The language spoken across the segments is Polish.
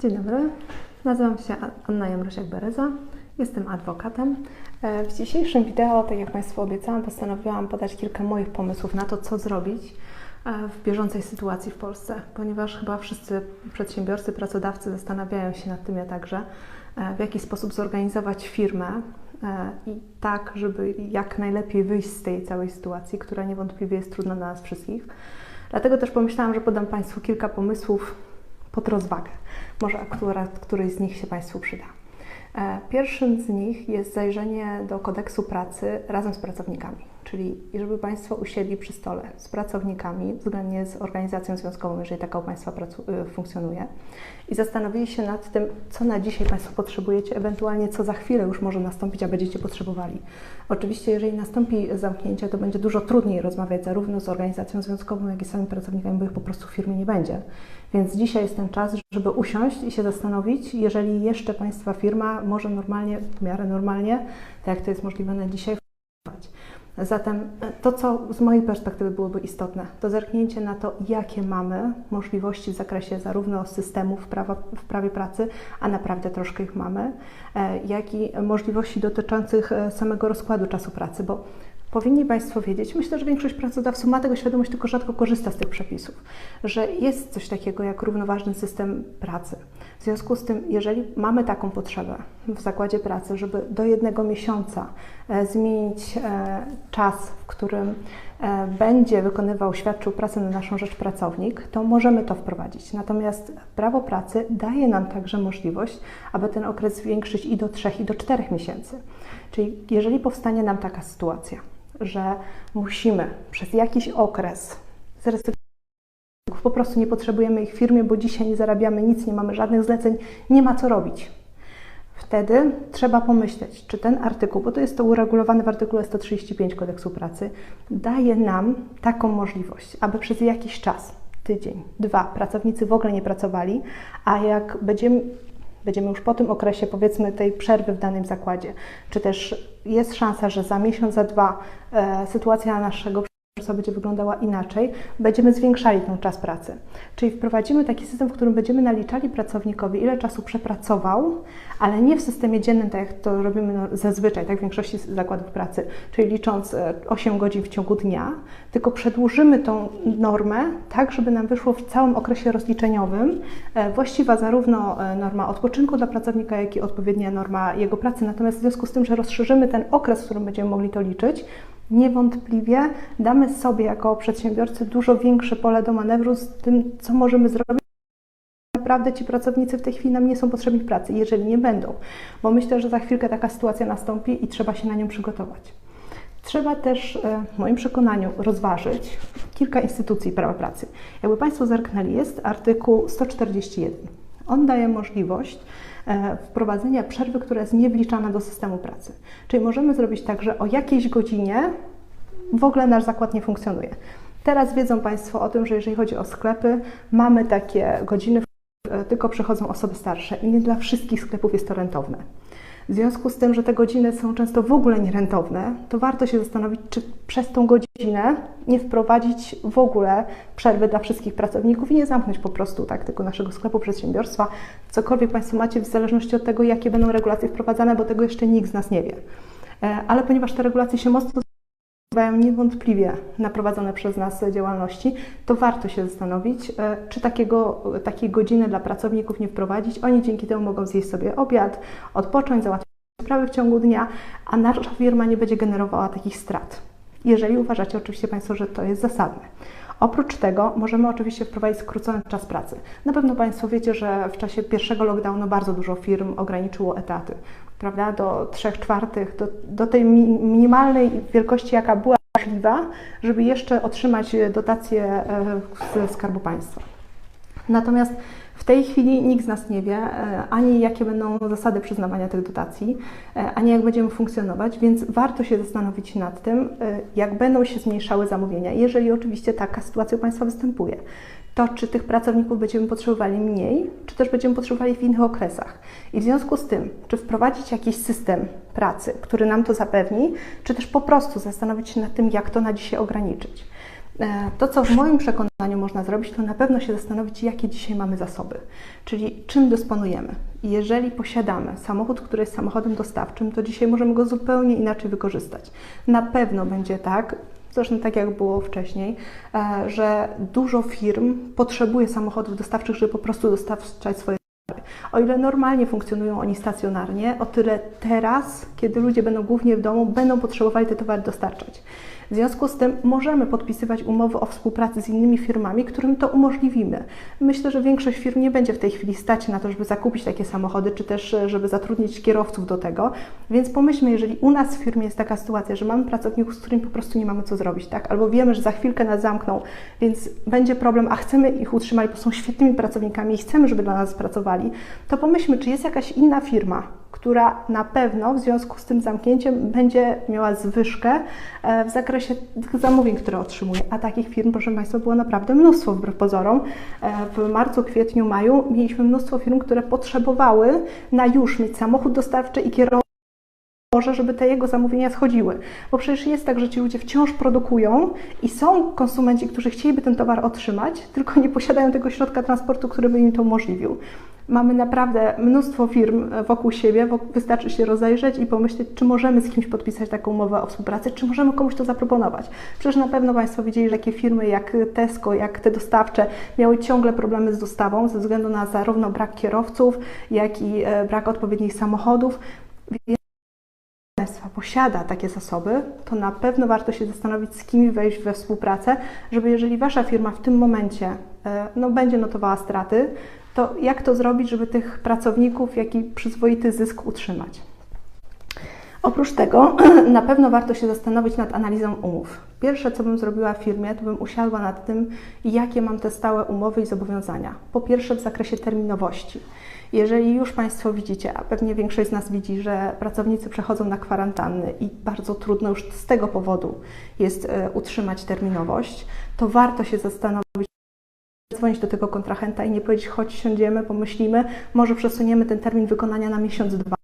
Dzień dobry, nazywam się Anna Jamrosiak-Bereza, jestem adwokatem. E, w dzisiejszym wideo, tak jak Państwu obiecałam, postanowiłam podać kilka moich pomysłów na to, co zrobić e, w bieżącej sytuacji w Polsce, ponieważ chyba wszyscy przedsiębiorcy, pracodawcy zastanawiają się nad tym ja także, e, w jaki sposób zorganizować firmę i tak, żeby jak najlepiej wyjść z tej całej sytuacji, która niewątpliwie jest trudna dla nas wszystkich. Dlatego też pomyślałam, że podam Państwu kilka pomysłów pod rozwagę. Może akurat któryś z nich się Państwu przyda. E, pierwszym z nich jest zajrzenie do kodeksu pracy razem z pracownikami, czyli żeby Państwo usiedli przy stole z pracownikami, względnie z organizacją związkową, jeżeli taka u Państwa y, funkcjonuje, i zastanowili się nad tym, co na dzisiaj Państwo potrzebujecie, ewentualnie co za chwilę już może nastąpić, a będziecie potrzebowali. Oczywiście, jeżeli nastąpi zamknięcie, to będzie dużo trudniej rozmawiać zarówno z organizacją związkową, jak i z samymi pracownikami, bo ich po prostu w firmie nie będzie. Więc dzisiaj jest ten czas, żeby usiąść i się zastanowić, jeżeli jeszcze Państwa firma może normalnie, w miarę normalnie, tak jak to jest możliwe na dzisiaj. Zatem to, co z mojej perspektywy byłoby istotne, to zerknięcie na to, jakie mamy możliwości w zakresie zarówno systemów prawa, w prawie pracy, a naprawdę troszkę ich mamy, e, jak i możliwości dotyczących e, samego rozkładu czasu pracy, bo powinni Państwo wiedzieć, myślę, że większość pracodawców ma tego świadomość, tylko rzadko korzysta z tych przepisów, że jest coś takiego jak równoważny system pracy. W związku z tym, jeżeli mamy taką potrzebę w zakładzie pracy, żeby do jednego miesiąca e, zmienić e, czas, w którym będzie wykonywał, świadczył pracę na naszą rzecz pracownik, to możemy to wprowadzić. Natomiast prawo pracy daje nam także możliwość, aby ten okres zwiększyć i do trzech, i do czterech miesięcy. Czyli jeżeli powstanie nam taka sytuacja, że musimy przez jakiś okres zrezygnować po prostu nie potrzebujemy ich w firmie, bo dzisiaj nie zarabiamy nic, nie mamy żadnych zleceń, nie ma co robić. Wtedy trzeba pomyśleć, czy ten artykuł, bo to jest to uregulowane w artykule 135 Kodeksu Pracy, daje nam taką możliwość, aby przez jakiś czas, tydzień, dwa, pracownicy w ogóle nie pracowali, a jak będziemy będziemy już po tym okresie, powiedzmy, tej przerwy w danym zakładzie, czy też jest szansa, że za miesiąc, za dwa e, sytuacja naszego będzie wyglądała inaczej, będziemy zwiększali ten czas pracy. Czyli wprowadzimy taki system, w którym będziemy naliczali pracownikowi, ile czasu przepracował, ale nie w systemie dziennym, tak jak to robimy no, zazwyczaj, tak w większości zakładów pracy, czyli licząc 8 e, godzin w ciągu dnia, tylko przedłużymy tą normę tak, żeby nam wyszło w całym okresie rozliczeniowym e, właściwa zarówno e, norma odpoczynku dla pracownika, jak i odpowiednia norma jego pracy. Natomiast w związku z tym, że rozszerzymy ten okres, w którym będziemy mogli to liczyć, niewątpliwie damy sobie jako przedsiębiorcy dużo większe pole do manewru z tym, co możemy zrobić. Naprawdę ci pracownicy w tej chwili nam nie są potrzebni w pracy, jeżeli nie będą, bo myślę, że za chwilkę taka sytuacja nastąpi i trzeba się na nią przygotować. Trzeba też, e, w moim przekonaniu, rozważyć kilka instytucji prawa pracy. Jakby Państwo zerknęli, jest artykuł 141. On daje możliwość E, wprowadzenia przerwy, która jest niewliczana do systemu pracy. Czyli możemy zrobić tak, że o jakiejś godzinie w ogóle nasz zakład nie funkcjonuje. Teraz wiedzą Państwo o tym, że jeżeli chodzi o sklepy, mamy takie godziny, w których tylko przychodzą osoby starsze i nie dla wszystkich sklepów jest to rentowne. W związku z tym, że te godziny są często w ogóle nierentowne, to warto się zastanowić, czy przez tą godzinę nie wprowadzić w ogóle przerwy dla wszystkich pracowników i nie zamknąć po prostu tak tego naszego sklepu przedsiębiorstwa. Cokolwiek Państwo macie, w zależności od tego, jakie będą regulacje wprowadzane, bo tego jeszcze nikt z nas nie wie. E, ale ponieważ te regulacje się mocno niewątpliwie na prowadzone przez nas działalności, to warto się zastanowić, e, czy takiego, takiej godziny dla pracowników nie wprowadzić. Oni dzięki temu mogą zjeść sobie obiad, odpocząć, załatwić sprawy w ciągu dnia, a nasza firma nie będzie generowała takich strat. Jeżeli uważacie oczywiście Państwo, że to jest zasadne. Oprócz tego możemy oczywiście wprowadzić skrócony czas pracy. Na pewno Państwo wiecie, że w czasie pierwszego lockdownu bardzo dużo firm ograniczyło etaty, prawda, do 3 czwartych, do, do tej minimalnej wielkości, jaka była możliwa, żeby jeszcze otrzymać dotacje e, ze Skarbu Państwa. Natomiast w tej chwili nikt z nas nie wie e, ani jakie będą zasady przyznawania tych dotacji, e, ani jak będziemy funkcjonować, więc warto się zastanowić nad tym, jak będą się zmniejszały zamówienia, jeżeli oczywiście taka sytuacja u Państwa występuje to czy tych pracowników będziemy potrzebowali mniej, czy też będziemy potrzebowali w innych okresach. I w związku z tym, czy wprowadzić jakiś system pracy, który nam to zapewni, czy też po prostu zastanowić się nad tym, jak to na dzisiaj ograniczyć. E, To, co w moim przekonaniu można zrobić, to na pewno się zastanowić, jakie dzisiaj mamy zasoby, czyli czym dysponujemy. Jeżeli posiadamy samochód, który jest samochodem dostawczym, to dzisiaj możemy go zupełnie inaczej wykorzystać. Na pewno będzie tak, zresztą tak jak było wcześniej, e, że dużo firm potrzebuje samochodów dostawczych, żeby po prostu dostarczać swoje. O ile normalnie funkcjonują oni stacjonarnie, o tyle teraz, kiedy ludzie będą głównie w domu, będą potrzebowali te towary dostarczać. W związku z tym możemy podpisywać umowy o współpracy z innymi firmami, którym to umożliwimy. Myślę, że większość firm nie będzie w tej chwili stać na to, żeby zakupić takie samochody, czy też żeby zatrudnić kierowców do tego. Więc pomyślmy, jeżeli u nas w firmie jest taka sytuacja, że mamy pracowników, z którymi po prostu nie mamy co zrobić, tak? Albo wiemy, że za chwilkę nas zamkną, więc będzie problem, a chcemy ich utrzymać, bo są świetnymi pracownikami i chcemy, żeby dla nas pracowali, to pomyślmy, czy jest jakaś inna firma, która na pewno w związku z tym zamknięciem będzie miała zwyżkę e, w zakresie tych zamówień, które otrzymuje. A takich firm, proszę Państwa, było naprawdę mnóstwo wbrew pozorom. E, W marcu, kwietniu, maju mieliśmy mnóstwo firm, które potrzebowały na już mieć samochód dostawczy i kierowcę może, żeby te jego zamówienia schodziły. Bo przecież jest tak, że ci ludzie wciąż produkują i są konsumenci, którzy chcieliby ten towar otrzymać, tylko nie posiadają tego środka transportu, który by im to umożliwił. Mamy naprawdę mnóstwo firm wokół siebie, wystarczy się rozejrzeć i pomyśleć, czy możemy z kimś podpisać taką umowę o współpracy, czy możemy komuś to zaproponować. Przecież na pewno Państwo widzieli, że takie firmy jak Tesco, jak te dostawcze miały ciągle problemy z dostawą ze względu na zarówno brak kierowców, jak i e, brak odpowiednich samochodów. Państwa posiada takie zasoby, to na pewno warto się zastanowić, z kim wejść we współpracę, żeby jeżeli Wasza firma w tym momencie e, no, będzie notowała straty, to jak to zrobić, żeby tych pracowników, jak i przyzwoity zysk utrzymać. Oprócz tego na pewno warto się zastanowić nad analizą umów. Pierwsze, co bym zrobiła w firmie, to bym usiadła nad tym, jakie mam te stałe umowy i zobowiązania. Po pierwsze w zakresie terminowości. Jeżeli już Państwo widzicie, a pewnie większość z nas widzi, że pracownicy przechodzą na kwarantanny i bardzo trudno już z tego powodu jest e, utrzymać terminowość, to warto się zastanowić, dzwonić do tego kontrahenta i nie powiedzieć, chodź siądziemy, pomyślimy, może przesuniemy ten termin wykonania na miesiąc, dwa.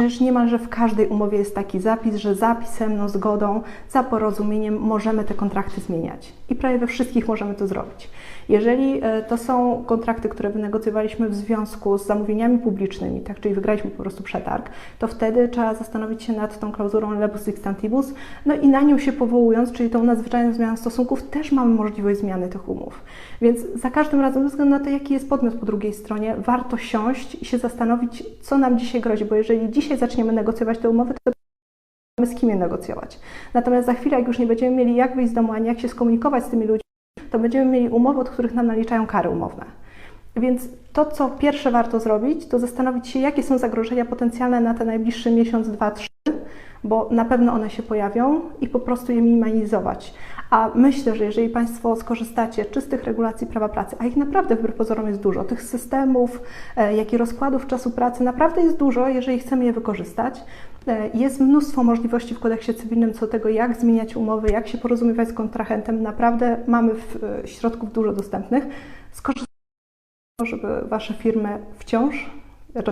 Przecież niemalże w każdej umowie jest taki zapis, że za pisemną zgodą, za porozumieniem możemy te kontrakty zmieniać. I prawie we wszystkich możemy to zrobić. Jeżeli e, to są kontrakty, które wynegocjowaliśmy w związku z zamówieniami publicznymi, tak, czyli wygraliśmy po prostu przetarg, to wtedy trzeba zastanowić się nad tą klauzulą lebus extantibus, no i na nią się powołując, czyli tą nadzwyczajną zmianą stosunków, też mamy możliwość zmiany tych umów. Więc za każdym razem, ze względu na to, jaki jest podmiot po drugiej stronie, warto siąść i się zastanowić, co nam dzisiaj grozi, bo jeżeli dzisiaj zaczniemy negocjować te umowy, to z kim je negocjować. Natomiast za chwilę, jak już nie będziemy mieli jak wyjść z domu, ani jak się skomunikować z tymi ludźmi, to będziemy mieli umowy, od których nam naliczają kary umowne. Więc to, co pierwsze warto zrobić, to zastanowić się, jakie są zagrożenia potencjalne na ten najbliższy miesiąc, dwa, trzy, bo na pewno one się pojawią i po prostu je minimalizować. A myślę, że jeżeli Państwo skorzystacie czy z tych regulacji prawa pracy, a ich naprawdę wbrew pozorom jest dużo, tych systemów, e, jak i rozkładów czasu pracy naprawdę jest dużo, jeżeli chcemy je wykorzystać. E, Jest mnóstwo możliwości w kodeksie cywilnym co do tego, jak zmieniać umowy, jak się porozumiewać z kontrahentem. Naprawdę mamy w, e, środków dużo dostępnych. Skorzystajcie żeby Wasze firmy wciąż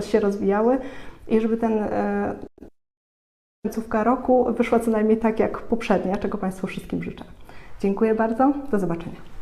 się rozwijały i żeby ten końcówka roku wyszła co najmniej tak jak poprzednia, czego Państwu wszystkim życzę. Dziękuję bardzo, do zobaczenia.